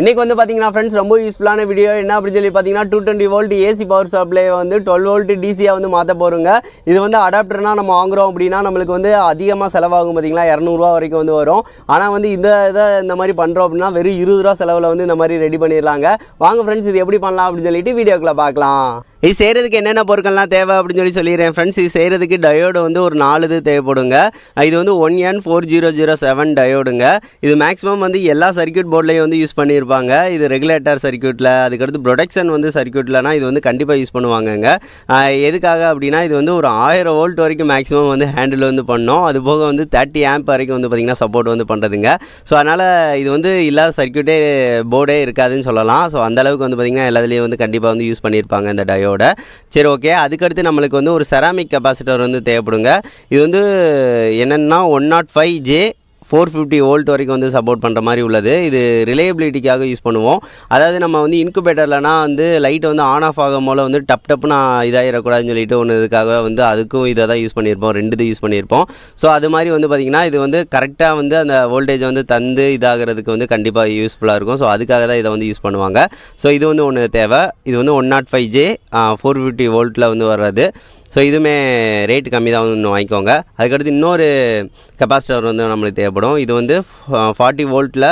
இன்றைக்கி வந்து பார்த்தீங்கன்னா ஃப்ரெண்ட்ஸ் ரொம்ப யூஸ்ஃபுல்லான வீடியோ என்ன அப்படின்னு சொல்லி பார்த்தீங்கன்னா two twenty volt AC power supply வந்து டுவெல் வோல்ட் டிசியாக வந்து மாற்ற போகிறோங்க இது வந்து அடாப்டர்னா நம்ம வாங்குறோம் அப்படின்னா நம்மளுக்கு வந்து அதிகமாக செலவாகும் பார்த்தீங்களா இரநூறுவா வரைக்கும் வந்து வரும். ஆனால் வந்து இந்த இதை இந்த மாதிரி பண்ணுறோம் அப்படின்னா வெறும் இருபது ரூபா செலவில் வந்து இந்த மாதிரி ரெடி பண்ணிடலாங்க. வாங்க ஃப்ரெண்ட்ஸ் இது எப்படி பண்ணலாம் அப்படின்னு சொல்லிட்டு வீடியோக்குள்ளே பார்க்கலாம். இது செய்கிறதுக்கு என்னென்ன பொருட்கள்லாம் தேவை அப்படின்னு சொல்லி சொல்லிடுறேன் ஃப்ரெண்ட்ஸ் இது செய்கிறதுக்கு டயோடு வந்து ஒரு நாலு இது தேவைப்படுங்க. இது வந்து one N four zero zero seven டயோடுங்க இது மேக்ஸிமம் வந்து எல்லா சர்க்யூட் போர்ட்லேயும் வந்து யூஸ் பண்ணியிருப்பாங்க இது ரெகுலேட்டர் சர்க்யூட்டில் அதுக்கடுத்து ப்ரொடக்ஷன் வந்து சர்க்கியூட்லனா இது வந்து கண்டிப்பாக யூஸ் பண்ணுவாங்கங்க. எதுக்காக அப்படின்னா இது வந்து ஒரு ஆயிரம் வோல்ட் வரைக்கும் மேக்ஸிமம் வந்து ஹேண்டில் வந்து பண்ணோம். அது போக வந்து தேர்ட்டி ஆம்ப் வரைக்கும் வந்து பார்த்திங்கன்னா சப்போர்ட் வந்து பண்ணுறதுங்க ஸோ அதனால் இது வந்து இல்லாத சர்க்யூட்டே போர்டே இருக்காதுன்னு சொல்லலாம். ஸோ அந்தளவுக்கு வந்து பார்த்திங்கன்னா எல்லாத்துலேயும் வந்து கண்டிப்பாக வந்து யூஸ் பண்ணியிருப்பாங்க இந்த பேட்டரியோட சரி ஓகே அதுக்கடுத்து நம்மளுக்கு வந்து ஒரு செராமிக் கெப்பாசிட்டர் வந்து தேவைப்படுங்க. இது வந்து என்னென்னா one naught five J four fifty volt வரைக்கும் வந்து சப்போர்ட் பண்ணுற மாதிரி உள்ளது. இது ரிலேபிலிட்டிக்காக யூஸ் பண்ணுவோம். அதாவது நம்ம வந்து இன்குபேட்டர்லனா வந்து லைட்டை வந்து ஆன் ஆஃப் ஆகும் போல் வந்து டப் டப்புன்னு இதாகிடக்கூடாதுன்னு சொல்லிட்டு ஒன்று இதுக்காக வந்து அதுக்கும் இதை தான் யூஸ் பண்ணியிருப்போம். ரெண்டு இது யூஸ் பண்ணியிருப்போம். ஸோ அது மாதிரி வந்து பார்த்திங்கன்னா இது வந்து கரெக்டாக வந்து அந்த வோல்டேஜை வந்து தந்து இதாகிறதுக்கு வந்து கண்டிப்பாக யூஸ்ஃபுல்லாக இருக்கும். ஸோ அதுக்காக தான் இதை வந்து யூஸ் பண்ணுவாங்க. ஸோ இது வந்து ஒன்று தேவை. இது வந்து one naught five J four fifty வோல்ட்டில் வந்து வர்றது. ஸோ இதுவுமே ரேட்டு கம்மி தான் இன்னும் வாங்கிக்கோங்க. அதுக்கடுத்து இன்னொரு கெப்பாசிட்டர் வந்து நம்மளுக்கு தேவைப்படும். இது வந்து ஃபார்ட்டி வோல்ட்டில்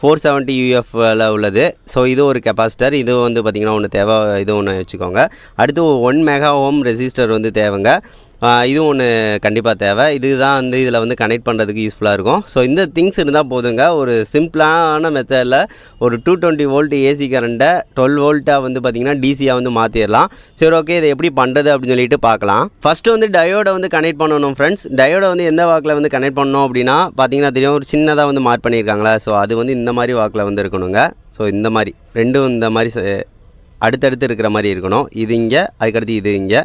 ஃபோர் செவன்ட்டி யூஎஃப்ல உள்ளது. ஸோ இது ஒரு கெப்பாசிட்டர் இது வந்து பார்த்திங்கன்னா ஒன்று தேவை இது ஒன்று வச்சுக்கோங்க. அடுத்து ஒன் மெகா ஓம் ரெசிஸ்டர் வந்து தேவைங்க. இதுவும் ஒன்று கண்டிப்பாக தேவை. இதுதான் வந்து இதில் வந்து கனெக்ட் பண்ணுறதுக்கு யூஸ்ஃபுல்லாக இருக்கும். ஸோ இந்த திங்ஸ் இருந்தால் போதுங்க. ஒரு சிம்பிளான மெத்தடில் ஒரு டூ டுவெண்ட்டி வோல்ட் ஏசி கரண்ட்டை டுவெல் வோல்ட்டாக வந்து பார்த்திங்கன்னா டிசியாக வந்து மாற்றிடலாம் சரி ஓகே இதை எப்படி பண்ணுறது அப்படின்னு சொல்லிட்டு பார்க்கலாம் ஃபஸ்ட்டு வந்து டயோடை வந்து கனெக்ட் பண்ணணும் ஃப்ரெண்ட்ஸ் டயோடை வந்து எந்த வாக்கில் வந்து கனெக்ட் பண்ணணும் அப்படின்னா பார்த்தீங்கன்னா தெரியும். ஒரு சின்னதாக வந்து மார்க் பண்ணியிருக்காங்களா ஸோ அது வந்து இந்த மாதிரி வாக்கில் வந்து இருக்கணுங்க. ஸோ இந்த மாதிரி. ரெண்டும் இந்த மாதிரி ச- அடுத்தடுத்து இருக்கிற மாதிரி இருக்கணும். இது இங்கே அதுக்கடுத்து இது இங்கே.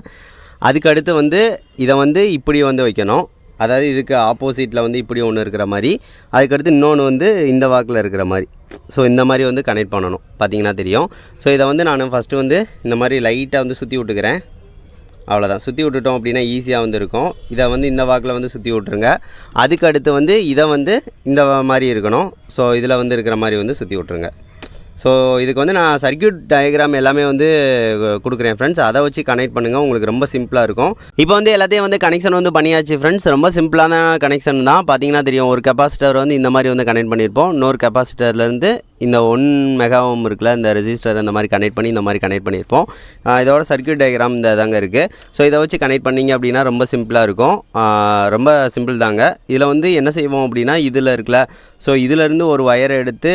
அதுக்கு அடுத்து வந்து இதை வந்து இப்படி வந்து வைக்கணும். அதாவது இதுக்கு ஆப்போசிட்டில் வந்து இப்படி ஒன்று இருக்கிற மாதிரி. அதுக்கடுத்து இன்னொன்று வந்து இந்த வாக்கில் இருக்கிற மாதிரி. ஸோ இந்த மாதிரி வந்து கனெக்ட் பண்ணணும். பார்த்தீங்கன்னா தெரியும். ஸோ இதை வந்து நான் ஃபஸ்ட்டு வந்து இந்த மாதிரி லைட்டாக வந்து சுற்றி விட்டுக்கிறேன். அவ்வளோதான் சுற்றி விட்டுட்டோம் அப்படின்னா ஈஸியாக வந்து இருக்கும். இதை வந்து இந்த வாக்கில் வந்து சுற்றி விட்ருங்க அதுக்கு அடுத்து வந்து இதை வந்து இந்த மாதிரி இருக்கணும். ஸோ இதில் வந்து இருக்கிற மாதிரி வந்து சுற்றி விட்ருங்க ஸோ இதுக்கு வந்து நான் சர்க்யூட் டயக்ராம் எல்லாமே வந்து கொடுக்குறேன் ஃப்ரெண்ட்ஸ் அதை வச்சு கனெக்ட் பண்ணுங்கள் உங்களுக்கு ரொம்ப சிம்பிளாக இருக்கும். இப்போ வந்து எல்லாத்தையும் வந்து கனெக்ஷன் வந்து பண்ணியாச்சு ஃப்ரெண்ட்ஸ் ரொம்ப சிம்பிளான கனெக்ஷன் தான். பார்த்தீங்கன்னா தெரியும் ஒரு கெப்பாசிட்டர் வந்து இந்த மாதிரி வந்து கனெக்ட் பண்ணியிருப்போம். இன்னொரு கெப்பாசிட்டர்லேருந்து இந்த ஒன் மெகாவும் இருக்குல்ல இந்த ரெசிஸ்டர் இந்த மாதிரி கனெக்ட் பண்ணி இந்த மாதிரி கனெக்ட் பண்ணியிருப்போம். இதோட சர்க்யூட் டயக்ராம் இந்த தாங்க இருக்குது ஸோ இதை வச்சு கனெக்ட் பண்ணீங்க அப்படின்னா ரொம்ப சிம்பிளாக இருக்கும். ரொம்ப சிம்பிள் தாங்க. இதில் வந்து என்ன செய்வோம் அப்படின்னா இதில் இருக்குல்ல ஸோ இதிலேருந்து ஒரு ஒயரை எடுத்து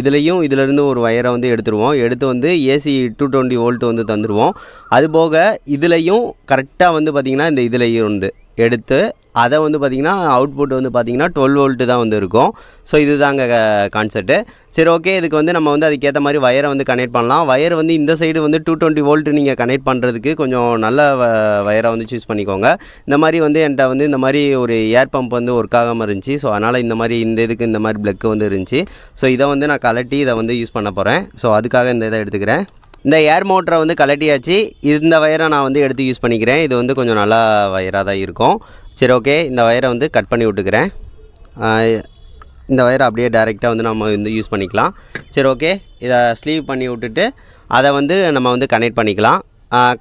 இதுலேயும் இதிலேருந்து ஒரு ஒயரை வந்து எடுத்துருவோம். எடுத்து வந்து ஏசி டூ டுவெண்ட்டி வோல்ட் வந்து தந்துடுவோம் அதுபோக இதுலேயும் கரெக்டாக வந்து பார்த்திங்கன்னா இந்த இதில் இருந்து எடுத்து அதை வந்து பார்த்திங்கன்னா அவுட்புட் வந்து பார்த்திங்கன்னா டுவெல் வோல்ட்டு தான் வந்து இருக்கும். ஸோ இதுதாங்க கான்செப்ட்டு சரி ஓகே இதுக்கு வந்து நம்ம வந்து அதுக்கேற்ற மாதிரி ஒயரை வந்து கனெக்ட் பண்ணலாம். ஒயர் வந்து இந்த சைடு வந்து டூ டுவெண்ட்டி வோல்ட்டு நீங்கள் கனெக்ட் பண்ணுறதுக்கு கொஞ்சம் நல்ல வயரை வந்து சூஸ் பண்ணிக்கோங்க. இந்த மாதிரி வந்து என்கிட்ட வந்து இந்த மாதிரி ஒரு ஏர் பம்ப் வந்து ஒர்க் ஆகாமல் இருந்துச்சு. ஸோ அதனால் இந்த மாதிரி இந்த இதுக்கு இந்த மாதிரி ப்ளக்கு வந்து இருந்துச்சு. ஸோ இதை வந்து நான் கலட்டி இதை வந்து யூஸ் பண்ண போகிறேன் ஸோ அதுக்காக இந்த இதை எடுத்துக்கிறேன். இந்த ஏர் மோட்டரை வந்து கலட்டியாச்சு இந்த வயரை நான் வந்து எடுத்து யூஸ் பண்ணிக்கிறேன். இது வந்து கொஞ்சம் நல்லா வயராக தான் இருக்கும். சரி ஓகே இந்த ஒயரை வந்து கட் பண்ணி விட்டுக்கிறேன். இந்த ஒயரை அப்படியே டைரெக்டாக வந்து நம்ம வந்து யூஸ் பண்ணிக்கலாம். சரி ஓகே இதை ஸ்லீவ் பண்ணி விட்டுட்டு அதை வந்து நம்ம வந்து கனெக்ட் பண்ணிக்கலாம்.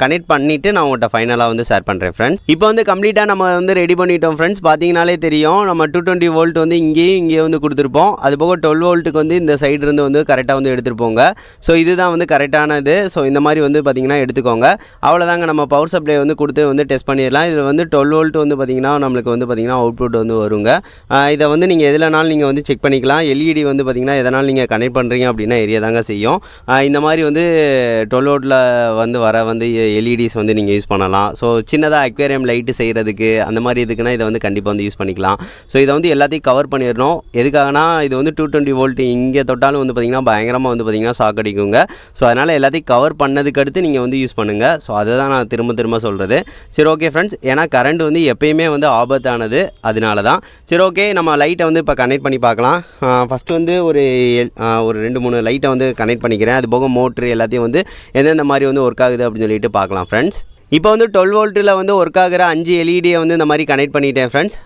கனெக்ட் பண்ணிவிட்டு நான் உங்கள்கிட்ட ஃபைனலாக வந்து ஷேர் பண்ணுறேன் ஃப்ரெண்ட்ஸ் இப்போ வந்து கம்ப்ளீட்டாக நம்ம வந்து ரெடி பண்ணிட்டோம் ஃப்ரெண்ட்ஸ் பார்த்தீங்கனாலே தெரியும் நம்ம டூ டுவெண்ட்டி வோல்ட் வந்து இங்கேயும் இங்கேயும் வந்து கொடுத்துருப்போம். அது போக டுவெல் வோல்ட்டுக்கு வந்து இந்த சைடு இருந்து வந்து கரெக்டாக வந்து எடுத்துகிட்டு போங்க ஸோ இதுதான் வந்து கரெக்டானது ஸோ இந்த மாதிரி வந்து பார்த்திங்கன்னா எடுத்துக்கோங்க. அவ்வளோதாங்க நம்ம பவர் சப்ளை வந்து கொடுத்து வந்து டெஸ்ட் பண்ணிடலாம். இதில் வந்து டுவெல் வோல்ட் வந்து பார்த்திங்கன்னா நம்மளுக்கு வந்து பார்த்திங்கன்னா அவுட்புட் வந்து வருங்க. இதை வந்து நீங்கள் எதுலனாலும் நீங்கள் வந்து செக் பண்ணிக்கலாம். எல்இடி வந்து பார்த்திங்கன்னா எதனால் நீங்கள் கனெக்ட் பண்ணுறீங்க அப்படின்னா எரிய தாங்க செய்யும். இந்த மாதிரி வந்து டுவெல் வோல்ட்டில் வந்து வர வந்து வந்து எல்இடிஸ் வந்து நீங்கள் யூஸ் பண்ணலாம். ஸோ சின்னதாக அக்வேரியம் லைட்டு செய்கிறதுக்கு அந்த மாதிரி இதுக்குன்னா இதை வந்து கண்டிப்பாக வந்து யூஸ் பண்ணிக்கலாம். ஸோ இதை வந்து எல்லாத்தையும் கவர் பண்ணிடணும். எதுக்காகனா இது வந்து டூ டுவெண்ட்டி வோல்ட் இங்கே தொட்டாலும் வந்து பார்த்திங்கன்னா பயங்கரமாக வந்து பார்த்திங்கன்னா ஷாக் அடிக்குங்க. ஸோ அதனால் எல்லாத்தையும் கவர் பண்ணதுக்கு அடுத்து நீங்கள் வந்து யூஸ் பண்ணுங்கள் ஸோ அதை தான் நான் திரும்ப திரும்ப சொல்கிறது சரி ஓகே ஃப்ரெண்ட்ஸ் ஏன்னா கரண்ட் வந்து எப்பயுமே வந்து ஆபத்தானது. அதனால தான் சரி ஓகே நம்ம லைட்டை வந்து இப்போ கனெக்ட் பண்ணி பார்க்கலாம். ஃபஸ்ட்டு வந்து ஒரு எல்- ஒரு ரெண்டு மூணு லைட்டை வந்து கனெக்ட் பண்ணிக்கிறேன். அது போக மோட்ரு எல்லாத்தையும் வந்து எந்தெந்த மாதிரி வந்து ஒர்க் ஆகுது அப்படின்னு சொல்லிட்டு பார்க்கலாம் ஃப்ரெண்ட்ஸ் இப்போ வந்து டுவெல் வோல்ட்டில் வந்து ஒர்க் ஆகிற அஞ்சு எல்இடியை வந்து இந்த மாதிரி கனெக்ட் பண்ணிட்டேன் ஃப்ரெண்ட்ஸ்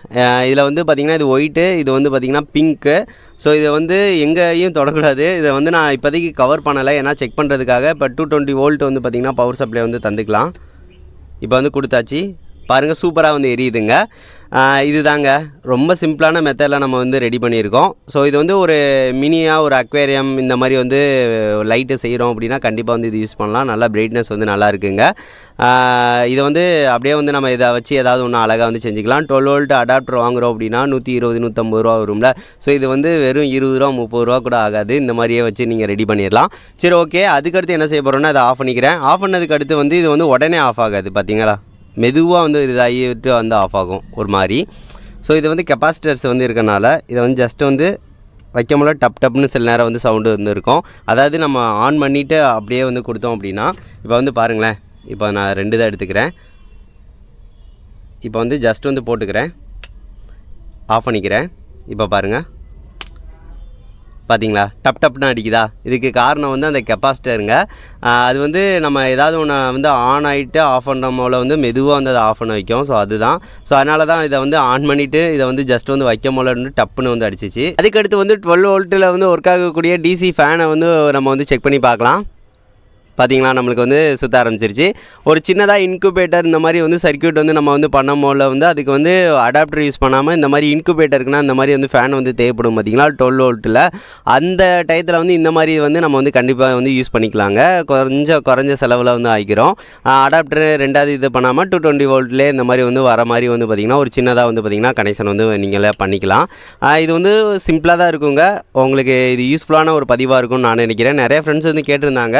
இதில் வந்து பார்த்திங்கன்னா இது ஒயிட்டு இது வந்து பார்த்திங்கன்னா பிங்க்கு ஸோ இதை வந்து எங்கேயும் தொடக்கூடாது. இதை வந்து நான் இப்போதைக்கு கவர் பண்ணலை. ஏன்னா செக் பண்ணுறதுக்காக இப்போ டூ டுவெண்ட்டி வோல்ட் வந்து பார்த்திங்கன்னா பவர் சப்ளை வந்து தந்துக்கலாம். இப்போ வந்து கொடுத்தாச்சு. பாருங்கள் சூப்பராக வந்து எரியுதுங்க. இது இதுதாங்க. ரொம்ப சிம்பிளான மெத்தடில் நம்ம வந்து ரெடி பண்ணியிருக்கோம். ஸோ இது வந்து ஒரு மினியாக ஒரு அக்வேரியம் இந்த மாதிரி வந்து லைட்டு செய்கிறோம் அப்படின்னா கண்டிப்பாக வந்து இது யூஸ் பண்ணலாம். நல்லா பிரைட்னஸ் வந்து நல்லா இருக்குங்க. இதை வந்து அப்படியே வந்து நம்ம இதை வச்சு ஏதாவது ஒன்று அழகாக வந்து செஞ்சுக்கலாம். டுவெல் வோல்ட் அடாப்டர் வாங்குறோம் அப்படின்னா நூற்றி இருபது நூற்றம்பது ரூபா வரும்ல. ஸோ இது வந்து வெறும் இருபது ரூபா முப்பது ரூபா கூட ஆகாது. இந்த மாதிரியே வச்சு நீங்கள் ரெடி பண்ணிடலாம் சரி ஓகே அதுக்கடுத்து என்ன செய்ய போகிறோன்னா அதை ஆஃப் பண்ணிக்கிறேன். ஆஃப் பண்ணதுக்கு அடுத்து வந்து இது வந்து உடனே ஆஃப் ஆகாது பார்த்தீங்களா மெதுவாக வந்து இதாகிட்டு வந்து ஆஃப் ஆகும் ஒரு மாதிரி. ஸோ இது வந்து கெப்பாசிட்டர்ஸ் வந்து இருக்கனால இதை வந்து ஜஸ்ட் வந்து வைக்க முடியல டப் டப்னு சில நேரம் வந்து சவுண்டு வந்து இருக்கும் அதாவது நம்ம ஆன் பண்ணிவிட்டு அப்படியே வந்து கொடுத்தோம் அப்படின்னா இப்போ வந்து பாருங்களேன். இப்போ நான் ரெண்டு தான் எடுத்துக்கிறேன். இப்போ வந்து ஜஸ்ட் வந்து போட்டுக்கிறேன். ஆஃப் பண்ணிக்கிறேன். இப்போ பாருங்கள் பார்த்தீங்களா? டப் டப்னு அடிக்குதா? இதுக்கு காரணம் வந்து அந்த கெப்பாசிட்டருங்க அது வந்து நம்ம ஏதாவது ஒன்று வந்து ஆன் ஆகிட்டு ஆஃப் பண்ணுற போல் வந்து மெதுவாக வந்து அதை ஆஃப் பண்ண வைக்கும். ஸோ அதுதான். ஸோ அதனால தான் இதை வந்து ஆன் பண்ணிவிட்டு இதை வந்து ஜஸ்ட் வந்து வைக்க போல வந்து டப்புன்னு வந்து அடிச்சிச்சு. அதுக்கடுத்து வந்து டுவெல் வோல்ட்டில் வந்து ஒர்க் ஆகக்கூடிய டிசி ஃபேனை வந்து நம்ம வந்து செக் பண்ணி பார்க்கலாம். பார்த்திங்களா நம்மளுக்கு வந்து சுற்ற ஆரம்பிச்சிருச்சு. ஒரு சின்னதாக இன்குபேட்டர் இந்த மாதிரி வந்து சர்க்யூட் வந்து நம்ம வந்து பண்ணும் போல வந்து அதுக்கு வந்து அடாப்டர் யூஸ் பண்ணாமல் இந்த மாதிரி இன்குபேட்டருக்குனா இந்த மாதிரி வந்து ஃபேன் வந்து தேவைப்படும் பார்த்திங்களா டுவெல் வோல்ட்டில் அந்த டயத்தில் வந்து இந்த மாதிரி வந்து நம்ம வந்து கண்டிப்பாக வந்து யூஸ் பண்ணிக்கலாங்க. கொஞ்சம் குறைஞ்ச செலவில் வந்து ஆகிக்கிறோம் அடாப்டர் ரெண்டாவது இது பண்ணாமல் டூ டுவெண்ட்டி வோல்ட்லேயே இந்த மாதிரி வந்து வர மாதிரி வந்து பார்த்திங்கன்னா ஒரு சின்னதாக வந்து பார்த்திங்கன்னா கனெக்ஷன் வந்து நீங்களே பண்ணிக்கலாம். இது வந்து சிம்பிளாக தான் இருக்குங்க. உங்களுக்கு இது யூஸ்ஃபுல்லான ஒரு பதிவாக இருக்கும்னு நான் நினைக்கிறேன். நிறைய ஃப்ரெண்ட்ஸ் வந்து கேட்டிருந்தாங்க.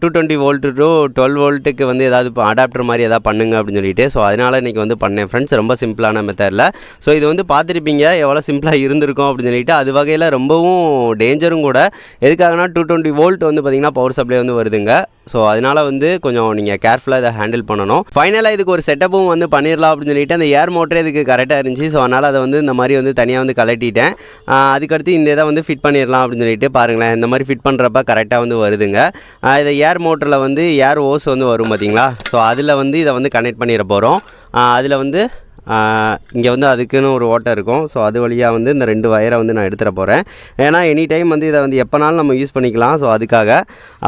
Two twenty volt to twelve வோல்ட்டுக்கு வந்து ஏதாவது இப்போ அடாப்டர் மாதிரி எதாவது பண்ணுங்க அப்படின்னு சொல்லிட்டு ஸோ அதனால் இன்றைக்கி வந்து பண்ணேன் ஃப்ரெண்ட்ஸ் ரொம்ப சிம்பிளான மெத்தடில் ஸோ இது வந்து பார்த்துருப்பீங்க எவ்வளோ சிம்பிளாக இருந்திருக்கும் அப்படின்னு சொல்லிட்டு அது வகையில் ரொம்பவும் டேஞ்சரும் கூட. எதுக்காகனா டூ டுவெண்ட்டி வோல்ட் வந்து பார்த்திங்கன்னா பவர் சப்ளை வந்து வருதுங்க. ஸோ அதனால் வந்து கொஞ்சம் நீங்கள் கேர்ஃபுல்லாக இதை ஹேண்டில் பண்ணணும். ஃபைனலாக இதுக்கு ஒரு செட்டப்பும் வந்து பண்ணிடலாம் அப்படின்னு சொல்லிட்டு அந்த ஏர் மோட்டரே இதுக்கு கரெக்டாக இருந்துச்சு. ஸோ அதனால் அதை வந்து இந்த மாதிரி வந்து தனியாக வந்து கலட்டிட்டேன் அதுக்கடுத்து இந்த இதை வந்து ஃபிட் பண்ணிடலாம் அப்படின்னு சொல்லிட்டு பாருங்களேன். இந்த மாதிரி ஃபிட் பண்ணுறப்ப கரெக்டாக வந்து வருதுங்க. இதை ஏர் மோட்டரில் வந்து ஏர் ஓஸ் வந்து வரும் பார்த்தீங்களா ஸோ அதில் வந்து இதை வந்து கனெக்ட் பண்ணிட போகிறோம் அதில் வந்து இங்கே வந்து அதுக்குன்னு ஒரு ஓட்டை இருக்கும். ஸோ அது வழியாக வந்து இந்த ரெண்டு வயரை வந்து நான் எடுத்துகிட்டு போகிறேன் ஏன்னா எனி டைம் வந்து இதை வந்து எப்போனாலும் நம்ம யூஸ் பண்ணிக்கலாம். ஸோ அதுக்காக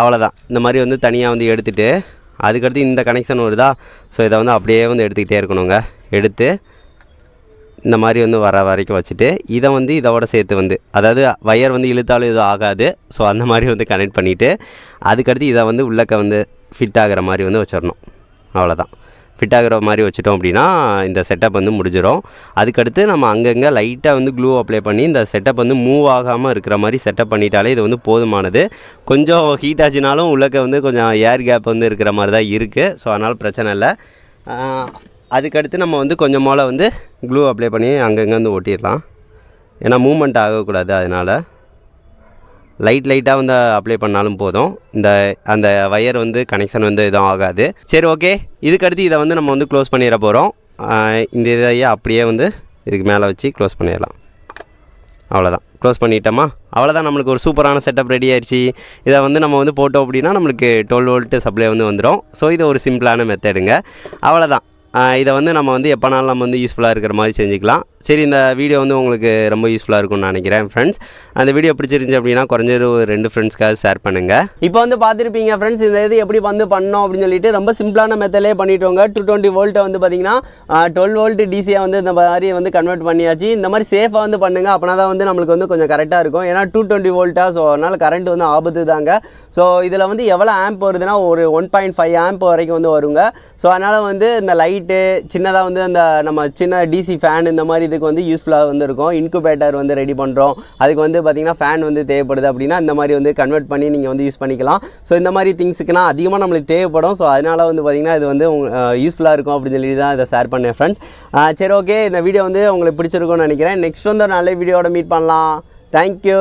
அவ்வளோதான் இந்த மாதிரி வந்து தனியாக வந்து எடுத்துகிட்டு அதுக்கடுத்து இந்த கனெக்ஷன் வருதா? ஸோ இதை வந்து அப்படியே வந்து எடுத்துக்கிட்டே இருக்கணுங்க. எடுத்து இந்த மாதிரி வந்து வர வரைக்கும் வச்சுட்டு இதை வந்து இதோட சேர்த்து வந்து அதாவது வயர் வந்து இழுத்தாலும் எதுவும் ஆகாது. ஸோ அந்த மாதிரி வந்து கனெக்ட் பண்ணிவிட்டு அதுக்கடுத்து இதை வந்து உள்ளக்க வந்து ஃபிட் ஆகிற மாதிரி வந்து வச்சிடணும். அவ்வளோதான் ஃபிட் ஆகிற மாதிரி வச்சுட்டோம் அப்படின்னா இந்த செட்டப் வந்து முடிஞ்சிடும் அதுக்கடுத்து நம்ம அங்கங்கே லைட்டாக வந்து க்ளூ அப்ளை பண்ணி இந்த செட்டப் வந்து மூவ் ஆகாமல் இருக்கிற மாதிரி செட்டப் பண்ணிட்டாலே இது வந்து போதுமானது. கொஞ்சம் ஹீட் ஆச்சுனாலும் உள்ளக்க வந்து கொஞ்சம் ஏர் கேப் வந்து இருக்கிற மாதிரி தான் இருக்குது ஸோ அதனால் பிரச்சனை இல்லை. அதுக்கடுத்து நம்ம வந்து கொஞ்சம் போல் வந்து க்ளூ அப்ளை பண்ணி அங்கங்கே வந்து ஒட்டிடலாம். ஏன்னா மூமெண்ட் ஆகக்கூடாது அதனால். லைட் லைட்டாக வந்து அப்ளை பண்ணாலும் போதும். இந்த அந்த ஒயர் வந்து கனெக்ஷன் வந்து எதுவும் ஆகாது. சரி ஓகே இதுக்கடுத்து இதை வந்து நம்ம வந்து க்ளோஸ் பண்ணிட போகிறோம் இந்த இதையே அப்படியே வந்து இதுக்கு மேலே வச்சு க்ளோஸ் பண்ணிடலாம். அவ்வளோதான் க்ளோஸ் பண்ணிட்டோமா? அவ்வளோதான் நம்மளுக்கு ஒரு சூப்பரான செட்டப் ரெடி ஆயிடுச்சு இதை வந்து நம்ம வந்து போட்டோம் அப்படின்னா நம்மளுக்கு டுவெல் வோல்ட்டு சப்ளை வந்து வந்துடும் ஸோ இது ஒரு சிம்பிளான மெத்தடுங்க அவ்வளோதான் இதை வந்து நம்ம வந்து எப்போனாலும் நம்ம வந்து யூஸ்ஃபுல்லாக இருக்கிற மாதிரி செஞ்சுக்கலாம். சரி இந்த வீடியோ வந்து உங்களுக்கு ரொம்ப யூஸ்ஃபுல்லாக இருக்கும்னு நினைக்கிறேன் ஃப்ரெண்ட்ஸ் அந்த வீடியோ பிடிச்சிருந்துச்சு அப்படின்னா குறைஞ்சது ஒரு ரெண்டு ஃப்ரெண்ட்ஸ்க்காக ஷேர் பண்ணுங்கள் இப்போ வந்து பார்த்துருப்பீங்க ஃப்ரெண்ட்ஸ் இந்த இது எப்படி வந்து பண்ணோம் அப்படின்னு சொல்லிட்டு ரொம்ப சிம்பிளான மெத்தட்லேயே பண்ணிட்டோங்க. டூ டுவெண்ட்டி வோல்ட்டை வந்து பார்த்தீங்கன்னா டுவெல் வோல்ட் டிசியை வந்து இந்த மாதிரி வந்து கன்வெர்ட் பண்ணியாச்சு. இந்த மாதிரி சேஃபாக வந்து பண்ணுங்க அப்படின்னா தான் வந்து நம்மளுக்கு வந்து கொஞ்சம் கரெக்டாக இருக்கும். ஏன்னா டூ டுவெண்ட்டி வோல்ட்டா ஸோ அதனால் கரண்ட் வந்து ஆபத்து தாங்க ஸோ இதில் வந்து எவ்வளோ ஆம்ப் வருதுன்னா ஒரு ஒன் பாயிண்ட் ஃபைவ் ஆம்ப் வரைக்கும் வந்து வருங்க. ஸோ அதனால் வந்து இந்த லைட்டு சின்னதாக வந்து அந்த நம்ம சின்ன டிசி ஃபேன் இந்த மாதிரி இதுக்கு வந்து யூஸ்ஃபுல்லாக வந்து இருக்கும். இன்குபேட்டர் வந்து ரெடி பண்ணுறோம் அதுக்கு வந்து பார்த்திங்கன்னா ஃபேன் வந்து தேவைப்படுது அப்படின்னா இந்த மாதிரி வந்து கன்வெர்ட் பண்ணி நீங்கள் வந்து யூஸ் பண்ணிக்கலாம். ஸோ இந்த மாதிரி திங்ஸுக்குனா அதிகமாக நம்மளுக்கு தேவைப்படும். ஸோ அதனால் வந்து பார்த்திங்கன்னா இது வந்து யூஸ்ஃபுல்லாக இருக்கும் அப்படின்னு சொல்லி தான் இதை ஷேர் பண்ணேன் ஃப்ரெண்ட்ஸ் சரி ஓகே இந்த வீடியோ வந்து உங்களுக்கு பிடிச்சிருக்கும்னு நினைக்கிறேன். நெக்ஸ்ட் வந்து ஒரு நல்ல வீடியோட மீட் பண்ணலாம். தேங்க்யூ